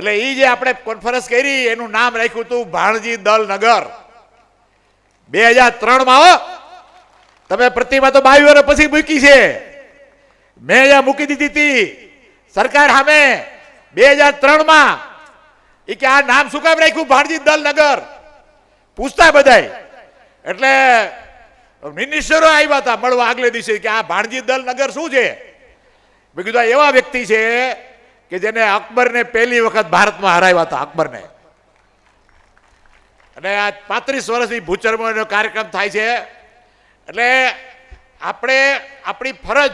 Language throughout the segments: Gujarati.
એટલે એ જે આપણે કોન્ફરન્સ કરી, એનું નામ રાખ્યું હતું ભાણજી દલ નગર. બે હજાર ત્રણમાં તમે પ્રતિમા તો બાવી વર્ષ પછી મૂકી છે. મેં અહીંયા મૂકી દીધી હતી સરકાર સામે બે હજાર ત્રણમાં એ કે આ નામ શું કામ રાખ્યું? ભાણજી દલ નગર. પૂછતા બધાય. એટલે મિનિસ્ટરો આવ્યા હતા, મળવા આગલે દિવસે કે આ ભાણજી દલ નગર શું છે? મેં કીધું એવા વ્યક્તિ છે કે જેને અકબરને પહેલી વખત ભારતમાં હરાવ્યા હતા, અકબરને. અને આ પાંત્રીસ વર્ષની ભૂચરમોનો કાર્યક્રમ થાય છે. એટલે આપણે આપણી ફરજ,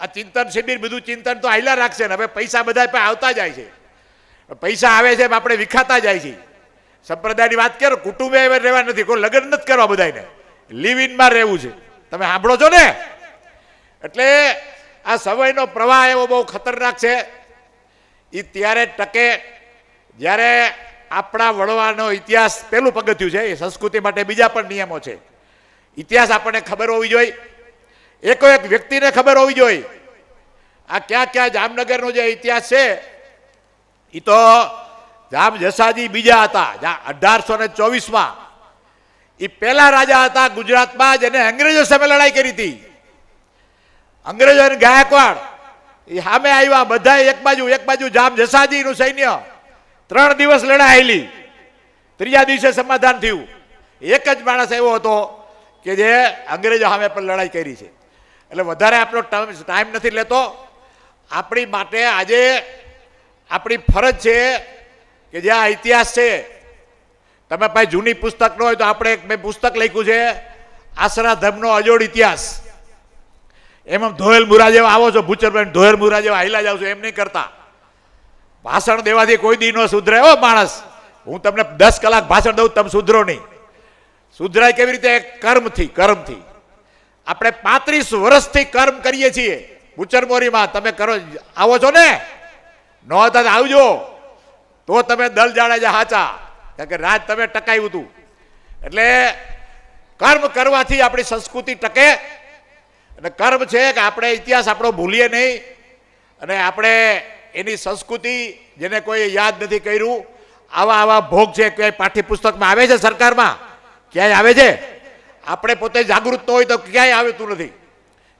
આ ચિંતન શિબિર બધું ચિંતન તો આયલા રાખશે ને, હવે પૈસા બધા આવતા જાય છે. પૈસા આવે છે આપણે વિખાતા જાય છે સંપ્રદાયની વાત કરો, કુટુંબે હવે રહેવા નથી, કોઈ લગ્ન નથી કરવા બધાને લિવ ઇનમાં રહેવું છે. તમે સાંભળો છો ને? એટલે આ સમયનો પ્રવાહ એવો બહુ ખતરનાક છે. એ ત્યારે ટકે જ્યારે આપણા વડવાનો ઇતિહાસ પહેલું પગથિયું છે, એ સંસ્કૃતિ માટે બીજા પણ નિયમો છે. ઇતિહાસ આપણને ખબર હોવી જોઈએ. એકો એક વ્યક્તિને ખબર હોવી જોઈએ. આ ક્યાં ક્યાં જામનગરનો જે ઇતિહાસ છે એ તો જામ જસાજી બીજા હતા અઢારસો ને ચોવીસમાં. એ પહેલા રાજા હતા ગુજરાતમાં જેને અંગ્રેજો સામે લડાઈ કરી હતી. અંગ્રેજો ગાયકવાડ એ સામે આવ્યા બધા એક બાજુ એક બાજુ જામ જસાજીનું સૈન્ય. ત્રણ દિવસ લડાયેલી ત્રીજા દિવસે સમાધાન થયું. એક જ માણસ એવો હતો કે જે અંગ્રેજો સામે પણ લડાઈ કરી છે. એટલે વધારે આપણો ટાઈમ નથી લેતો. આપણી માટે આજે આપણી ફરજ છે કે જે આ ઇતિહાસ છે, તમે પાસે જૂની પુસ્તક ન હોય તો આપણે એક મેં પુસ્તક લખ્યું છે, આશરા ધર્મનો અજોડ ઇતિહાસ. એમાં ધોયેલ મુરા જેવા આવો છો ભૂચરભાઈ ધોયેલ મુરા જેવા હાઈલા જાવ છો, એમ નહીં કરતા. ભાષણ દેવાથી કોઈ દી ન સુધરે ઓ માણસ. હું તમને દસ કલાક ભાષણ દઉં, તમે સુધરો નહીં. સુધરાય કેવી રીતે? કર્મથી કર્મથી. આપણે પાંત્રીસ વર્ષથી કર્મ કરીએ છીએ. બુચરમોરીમાં તમે કરો, આવો છો ને? ન હતા આવજો. તો તમે દલ જાડેજા હાચા. કારણ કે રાજ તમે ટકાવ્યું હતું. એટલે કર્મ કરવાથી આપણી સંસ્કૃતિ ટકે અને કર્મ છે કે આપણે ઇતિહાસ આપણો ભૂલીએ નહીં. અને આપણે એની સંસ્કૃતિ જેને કોઈ યાદ નથી કર્યું, આવા આવા ભોગ છે ક્યાંય પાઠ્યપુસ્તકમાં આવે છે સરકારમાં? ક્યાંય આવે છે? આપણે પોતે જાગૃત ન હોય તો ક્યાંય આવતું નથી.